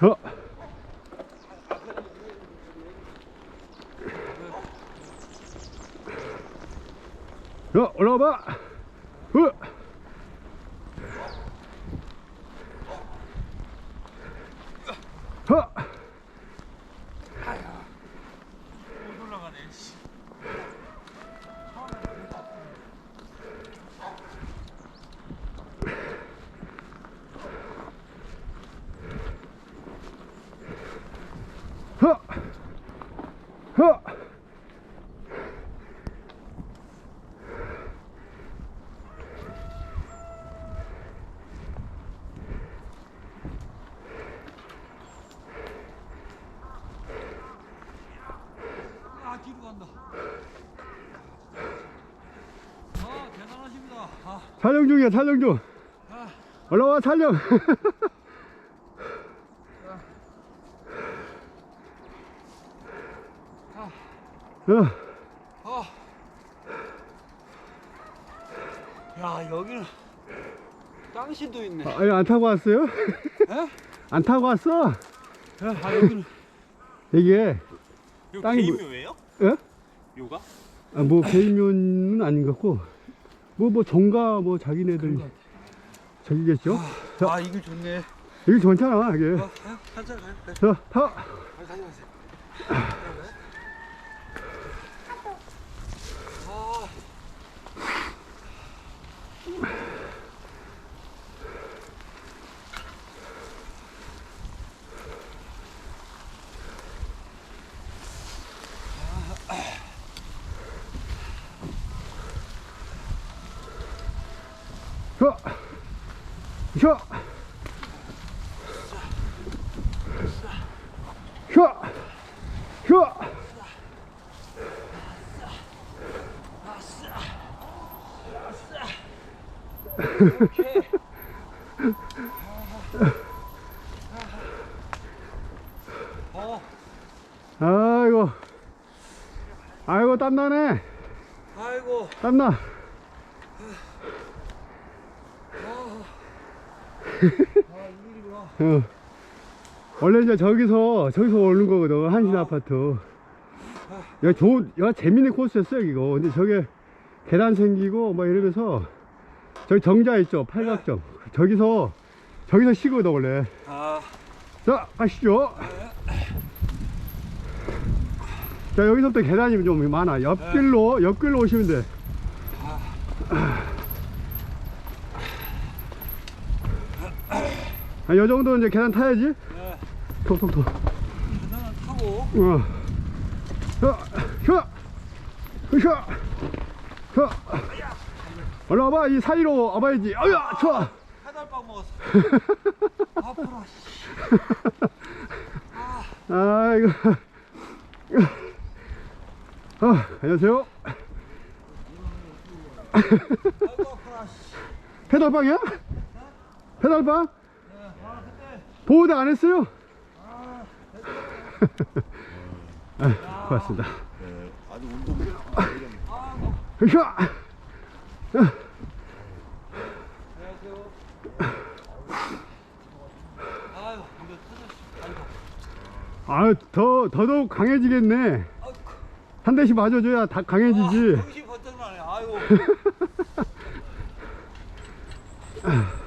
어. 어, 올라와봐. 어. 어. 못 올라가네. 씨. 허! 허! 아 뒤로 간다. 아 대단하십니다. 아, 촬영 중이야, 촬영 중. 아, 올라와, 촬영. 어, 아. 야 여기는 땅신도 있네. 아, 안 타고 왔어요? 에? 안 타고 왔어? 아 여기는 이게, 이거 땅이 뭐- 개인묘예요? 예? 요가? 아, 뭐, 개인면은 아닌 것 같고, 뭐, 뭐, 정가, 뭐, 자기네들, 저기겠죠? 자. 아 이거 좋네. 이게 좋잖아, 이게. 어, 가요. 한잔 가요. 네. 자, 타. 아, 가져가세요. 자, 자. 오케이. 어, 아이고, 아이고, 땀나네. 아이고. 땀나. 아 이리구나. 어. 원래 이제 저기서, 저기서 오는 거거든, 한신 아파트. 여기 좋은, 여기 재밌는 코스였어요, 이거. 근데 저게 계단 생기고, 뭐 이러면서, 저기 정자 있죠, 팔각정. 저기서, 저기서 쉬거든, 원래. 아, 자, 가시죠. 자, 여기서부터 계단이 좀 많아. 옆길로, 옆길로 오시면 돼. 아, 요 정도 이제 계단 타야지. 네. 톡톡톡. 계단을 타고. 어. 자, 자, 자, 자. 올라와봐. 이 사이로 와봐야지. 어야, 좋아. 페달빵 먹었어. 아이고. 아, 안녕하세요. 아이고 아파라. 씨. 페달빵이야? 페달빵? 보호대 안 했어요? 아, 아 고맙습니다. 네, 아주 운동. 이거. 아, 더, 더더욱 강해지겠네. 한 대씩 맞아줘야 다 강해지지. 정신 번쩍 나네. 아유.